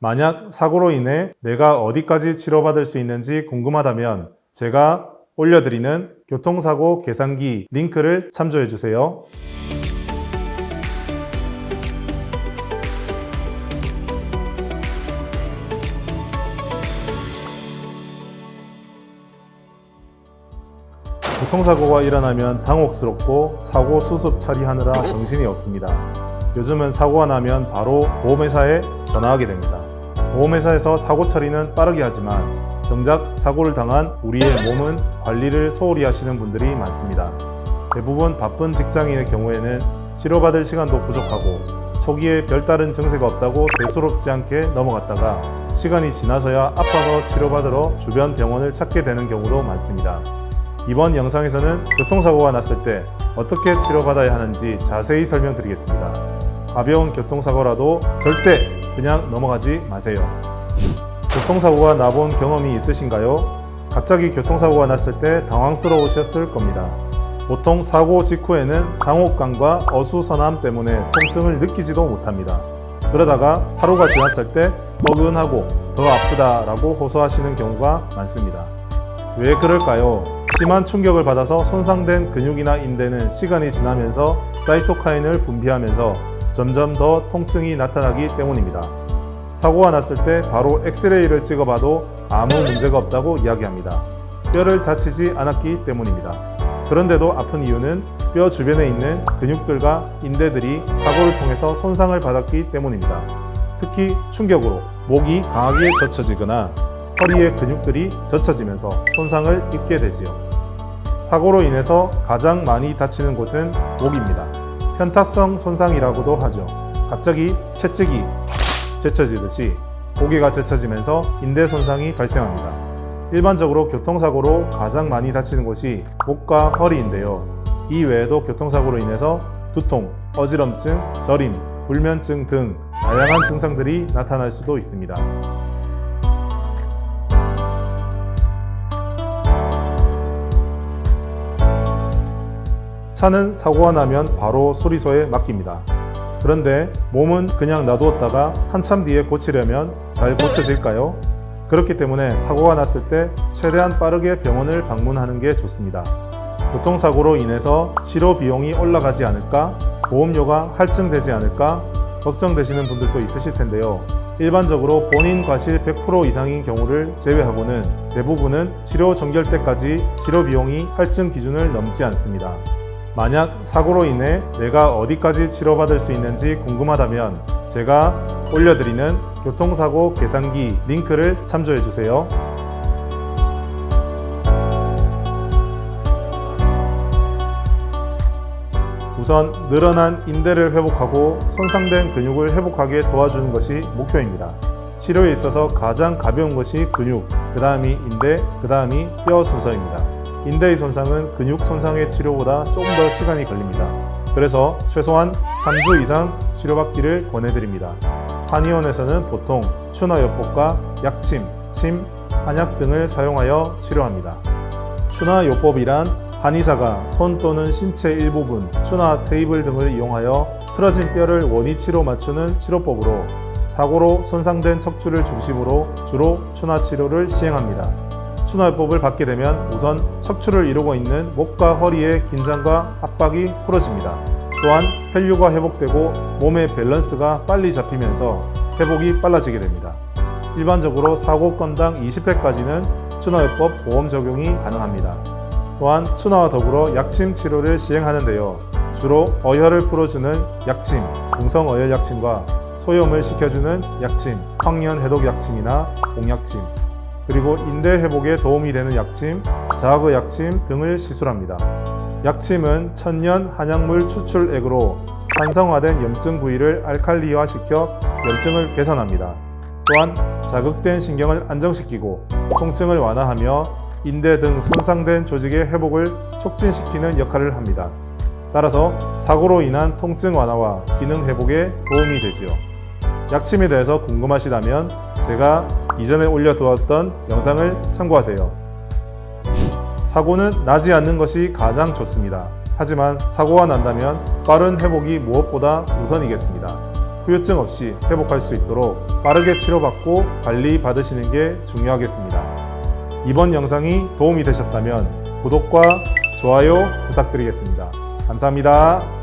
만약 사고로 인해 내가 어디까지 치료받을 수 있는지 궁금하다면 제가 올려드리는 교통사고 계산기 링크를 참조해 주세요. 교통사고가 일어나면 당혹스럽고 사고 수습 처리하느라 정신이 없습니다. 요즘은 사고가 나면 바로 보험회사에 전화하게 됩니다. 보험회사에서 사고 처리는 빠르게 하지만 정작 사고를 당한 우리의 몸은 관리를 소홀히 하시는 분들이 많습니다. 대부분 바쁜 직장인의 경우에는 치료받을 시간도 부족하고 초기에 별다른 증세가 없다고 대수롭지 않게 넘어갔다가 시간이 지나서야 아파서 치료받으러 주변 병원을 찾게 되는 경우도 많습니다. 이번 영상에서는 교통사고가 났을 때 어떻게 치료받아야 하는지 자세히 설명드리겠습니다. 가벼운 교통사고라도 절대 그냥 넘어가지 마세요. 교통사고가 나본 경험이 있으신가요? 갑자기 교통사고가 났을 때 당황스러우셨을 겁니다. 보통 사고 직후에는 당혹감과 어수선함 때문에 통증을 느끼지도 못합니다. 그러다가 하루가 지났을 때 뻐근하고 더 아프다라고 호소하시는 경우가 많습니다. 왜 그럴까요? 심한 충격을 받아서 손상된 근육이나 인대는 시간이 지나면서 사이토카인을 분비하면서 점점 더 통증이 나타나기 때문입니다. 사고가 났을 때 바로 엑스레이를 찍어봐도 아무 문제가 없다고 이야기합니다. 뼈를 다치지 않았기 때문입니다. 그런데도 아픈 이유는 뼈 주변에 있는 근육들과 인대들이 사고를 통해서 손상을 받았기 때문입니다. 특히 충격으로 목이 강하게 젖혀지거나 허리의 근육들이 젖혀지면서 손상을 입게 되지요. 사고로 인해서 가장 많이 다치는 곳은 목입니다. 편타성 손상이라고도 하죠. 갑자기 채찍이 제쳐지듯이 고개가 제쳐지면서 인대 손상이 발생합니다. 일반적으로 교통사고로 가장 많이 다치는 곳이 목과 허리인데요. 이 외에도 교통사고로 인해서 두통, 어지럼증, 저림, 불면증 등 다양한 증상들이 나타날 수도 있습니다. 차는 사고가 나면 바로 수리소에 맡깁니다. 그런데 몸은 그냥 놔두었다가 한참 뒤에 고치려면 잘 고쳐질까요? 그렇기 때문에 사고가 났을 때 최대한 빠르게 병원을 방문하는 게 좋습니다. 교통사고로 인해서 치료 비용이 올라가지 않을까, 보험료가 할증되지 않을까 걱정되시는 분들도 있으실 텐데요. 일반적으로 본인 과실 100% 이상인 경우를 제외하고는 대부분은 치료 종결 때까지 치료 비용이 할증 기준을 넘지 않습니다. 만약 사고로 인해 내가 어디까지 치료받을 수 있는지 궁금하다면 제가 올려드리는 교통사고 계산기 링크를 참조해 주세요. 우선 늘어난 인대를 회복하고 손상된 근육을 회복하게 도와주는 것이 목표입니다. 치료에 있어서 가장 가벼운 것이 근육, 그 다음이 인대, 그 다음이 뼈 순서입니다. 인대의 손상은 근육 손상의 치료보다 조금 더 시간이 걸립니다. 그래서 최소한 3주 이상 치료받기를 권해드립니다. 한의원에서는 보통 추나요법과 약침, 침, 한약 등을 사용하여 치료합니다. 추나요법이란 한의사가 손 또는 신체 일부분, 추나 테이블 등을 이용하여 틀어진 뼈를 원위치로 맞추는 치료법으로 사고로 손상된 척추를 중심으로 주로 추나 치료를 시행합니다. 추나요법을 받게 되면 우선 척추를 이루고 있는 목과 허리의 긴장과 압박이 풀어집니다. 또한 혈류가 회복되고 몸의 밸런스가 빨리 잡히면서 회복이 빨라지게 됩니다. 일반적으로 사고 건당 20회까지는 추나요법 보험 적용이 가능합니다. 또한 추나와 더불어 약침 치료를 시행하는데요. 주로 어혈을 풀어주는 약침, 중성 어혈 약침과 소염을 식혀주는 약침, 황련 해독 약침이나 공약침, 그리고 인대 회복에 도움이 되는 약침, 자극 약침 등을 시술합니다. 약침은 천년 한약물 추출액으로 산성화된 염증 부위를 알칼리화시켜 염증을 개선합니다. 또한 자극된 신경을 안정시키고 통증을 완화하며 인대 등 손상된 조직의 회복을 촉진시키는 역할을 합니다. 따라서 사고로 인한 통증 완화와 기능 회복에 도움이 되지요. 약침에 대해서 궁금하시다면 제가 이전에 올려두었던 영상을 참고하세요. 사고는 나지 않는 것이 가장 좋습니다. 하지만 사고가 난다면 빠른 회복이 무엇보다 우선이겠습니다. 후유증 없이 회복할 수 있도록 빠르게 치료받고 관리 받으시는 게 중요하겠습니다. 이번 영상이 도움이 되셨다면 구독과 좋아요 부탁드리겠습니다. 감사합니다.